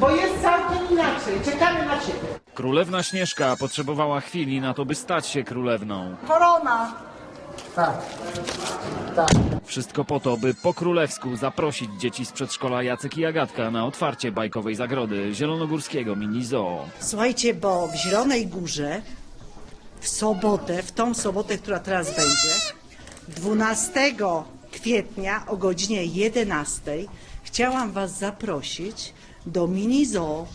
bo jest całkiem inaczej. Czekamy na ciebie. Królewna Śnieżka potrzebowała chwili na to, by stać się królewną. Korona. Tak. Tak. Wszystko po to, by po królewsku zaprosić dzieci z przedszkola Jacek i Agatka na otwarcie bajkowej zagrody zielonogórskiego mini zoo. Słuchajcie, bo w Zielonej Górze w sobotę, w tą sobotę, która teraz będzie, 12 kwietnia o godzinie 11 chciałam Was zaprosić do mini zoo.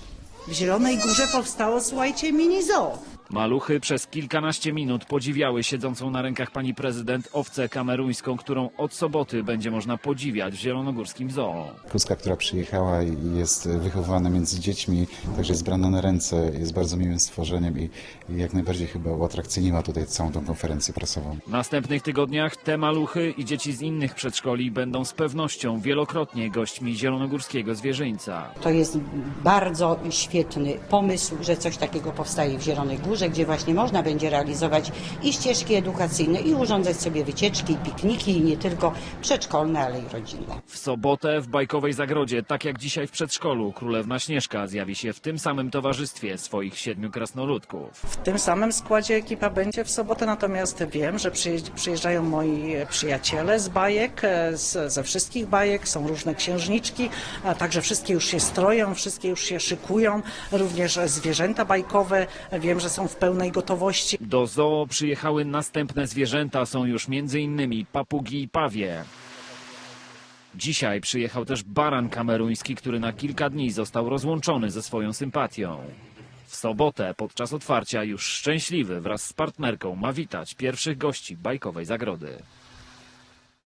W Zielonej Górze powstało, słuchajcie, mini zoo. Maluchy przez kilkanaście minut podziwiały siedzącą na rękach pani prezydent owcę kameruńską, którą od soboty będzie można podziwiać w zielonogórskim zoo. Kluska, która przyjechała i jest wychowywana między dziećmi, także jest brana na ręce, jest bardzo miłym stworzeniem i, i jak najbardziej chyba uatrakcyjniła tutaj całą tą konferencję prasową. W następnych tygodniach te maluchy i dzieci z innych przedszkoli będą z pewnością wielokrotnie gośćmi zielonogórskiego zwierzyńca. To jest bardzo świetny pomysł, że coś takiego powstaje w Zielonej Górze, gdzie właśnie można będzie realizować i ścieżki edukacyjne, i urządzać sobie wycieczki, i pikniki, i nie tylko przedszkolne, ale i rodzinne. W sobotę w bajkowej zagrodzie, tak jak dzisiaj w przedszkolu, królewna Śnieżka zjawi się w tym samym towarzystwie swoich siedmiu krasnoludków. W tym samym składzie ekipa będzie w sobotę, natomiast wiem, że przyjeżdżają moi przyjaciele z bajek, e, z, ze wszystkich bajek, są różne księżniczki, a także wszystkie już się stroją, wszystkie już się szykują, również zwierzęta bajkowe, wiem, że są w pełnej gotowości. Do zoo przyjechały następne zwierzęta, są już innymi papugi i pawie. Dzisiaj przyjechał też baran kameruński, który na kilka dni został rozłączony ze swoją sympatią. W sobotę podczas otwarcia już szczęśliwy wraz z partnerką ma witać pierwszych gości bajkowej zagrody.